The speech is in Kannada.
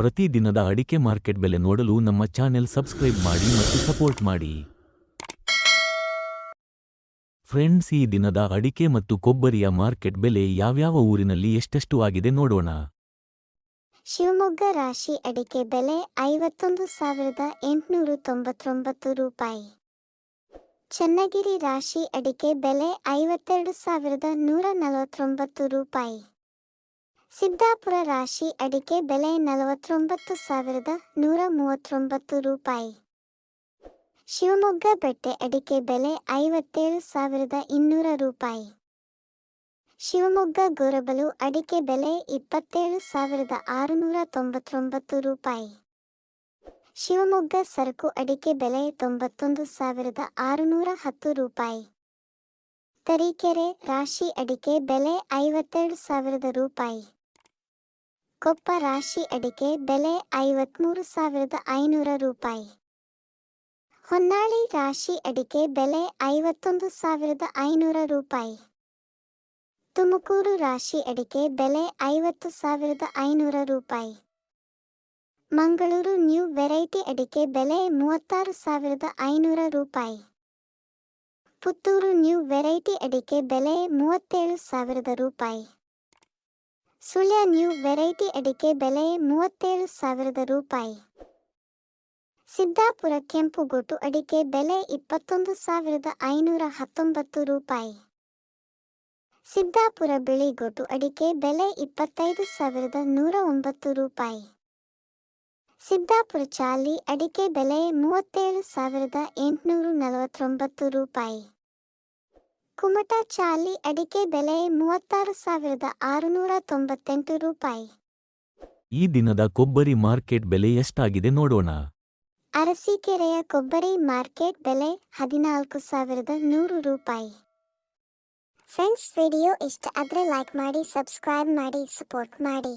ಪ್ರತಿ ದಿನದ ಅಡಿಕೆ ಮಾರ್ಕೆಟ್ ಬೆಲೆ ನೋಡಲು ನಮ್ಮ ಚಾನೆಲ್ ಸಬ್ಸ್ಕ್ರೈಬ್ ಮಾಡಿ ಮತ್ತು ಸಪೋರ್ಟ್ ಮಾಡಿ. ಫ್ರೆಂಡ್ಸ್, ಈ ದಿನದ ಅಡಿಕೆ ಮತ್ತು ಕೊಬ್ಬರಿಯ ಮಾರ್ಕೆಟ್ ಬೆಲೆ ಯಾವ್ಯಾವ ಊರಿನಲ್ಲಿ ಎಷ್ಟೆಷ್ಟು ಆಗಿದೆ ನೋಡೋಣ. ಶಿವಮೊಗ್ಗ ರಾಶಿ ಅಡಿಕೆ ಬೆಲೆ ಐವತ್ತೊಂದು ಸಾವಿರದ ಎಂಟುನೂರು ತೊಂಬತ್ತೊಂಬತ್ತು ರೂಪಾಯಿ. ಚನ್ನಗಿರಿ ರಾಶಿ ಅಡಿಕೆ ಬೆಲೆ ಐವತ್ತೆರಡು ಸಾವಿರದ ನೂರ ನಲವತ್ತೊಂಬತ್ತು ರೂಪಾಯಿ. ಸಿದ್ದಾಪುರ ರಾಶಿ ಅಡಿಕೆ ಬೆಲೆ ನಲವತ್ತೊಂಬತ್ತು ಸಾವಿರದ ನೂರ ಮೂವತ್ತೊಂಬತ್ತು ರೂಪಾಯಿ. ಶಿವಮೊಗ್ಗ ಬೆಟ್ಟೆ ಅಡಿಕೆ ಬೆಲೆ ಐವತ್ತೇಳು ಸಾವಿರದ ಇನ್ನೂರ ರೂಪಾಯಿ. ಶಿವಮೊಗ್ಗ ಗೊರಬಲು ಅಡಿಕೆ ಬೆಲೆ ಇಪ್ಪತ್ತೇಳು ಸಾವಿರದ ಆರುನೂರ ತೊಂಬತ್ತೊಂಬತ್ತು ರೂಪಾಯಿ. ಶಿವಮೊಗ್ಗ ಸರಕು ಅಡಿಕೆ ಬೆಲೆ ತೊಂಬತ್ತೊಂದು ಸಾವಿರದ ಆರುನೂರ ಹತ್ತು ರೂಪಾಯಿ. ತರೀಕೆರೆ ರಾಶಿ ಅಡಿಕೆ ಬೆಲೆ ಐವತ್ತೆರಡು ಸಾವಿರದ ರೂಪಾಯಿ. ಕೊಪ್ಪ ರಾಶಿ ಅಡಿಕೆ ಬೆಲೆ ಐವತ್ಮೂರು ಸಾವಿರದ ಐನೂರ ರೂಪಾಯಿ. ಹೊನ್ನಾಳಿ ರಾಶಿ ಅಡಿಕೆ ಬೆಲೆ ಐವತ್ತೊಂದು ಸಾವಿರದ ಐನೂರ ರೂಪಾಯಿ. ತುಮಕೂರು ರಾಶಿ ಅಡಿಕೆ ಬೆಲೆ ಐವತ್ತು ಸಾವಿರದ ಐನೂರ ರೂಪಾಯಿ. ಮಂಗಳೂರು ನ್ಯೂ ವೆರೈಟಿ ಅಡಿಕೆ ಬೆಲೆ ಮೂವತ್ತಾರು ಸಾವಿರದ ಐನೂರ ರೂಪಾಯಿ. ಪುತ್ತೂರು ನ್ಯೂ ವೆರೈಟಿ ಅಡಿಕೆ ಬೆಲೆ ಮೂವತ್ತೇಳು ಸಾವಿರದ ರೂಪಾಯಿ. ಸುಳ್ಯ ನ್ಯೂ ವೆರೈಟಿ ಅಡಿಕೆ ಬೆಲೆ ಮೂವತ್ತೇಳು ಸಾವಿರದ ರೂಪಾಯಿ. ಸಿದ್ದಾಪುರ ಕೆಂಪುಗೋಟು ಅಡಿಕೆ ಬೆಲೆ ಇಪ್ಪತ್ತೊಂದು ಸಾವಿರದ ಐನೂರ ಹತ್ತೊಂಬತ್ತು ರೂಪಾಯಿ. ಸಿದ್ದಾಪುರ ಬಿಳಿಗೊಟ್ಟು ಅಡಿಕೆ ಬೆಲೆ ಇಪ್ಪತ್ತೈದು ಸಾವಿರದ ನೂರ ಒಂಬತ್ತು ರೂಪಾಯಿ. ಸಿದ್ದಾಪುರ ಚಾಲಿ ಅಡಿಕೆ ಬೆಲೆ ಮೂವತ್ತೇಳು ಸಾವಿರದ ಎಂಟುನೂರು ನಲವತ್ತೊಂಬತ್ತು ರೂಪಾಯಿ. ಕುಮಟ ಚಾಲಿ ಅಡಿಕೆ ಬೆಲೆ ಮೂವತ್ತಾರು ಸಾವಿರದ ಆರುನೂರ ತೊಂಬತ್ತೆಂಟು ರೂಪಾಯಿ. ಈ ದಿನದ ಕೊಬ್ಬರಿ ಮಾರ್ಕೆಟ್ ಬೆಲೆ ಎಷ್ಟಾಗಿದೆ ನೋಡೋಣ. ಅರಸೀಕೆರೆಯ ಕೊಬ್ಬರಿ ಮಾರ್ಕೆಟ್ ಬೆಲೆ ಹದಿನಾಲ್ಕು ಸಾವಿರದ ನೂರು ರೂಪಾಯಿ. ಫ್ರೆಂಡ್ಸ್ ವಿಡಿಯೋ ಇಷ್ಟ ಆದರೆ ಲೈಕ್ ಮಾಡಿ ಸಬ್ಸ್ಕ್ರೈಬ್ ಮಾಡಿ ಸಪೋರ್ಟ್ ಮಾಡಿ.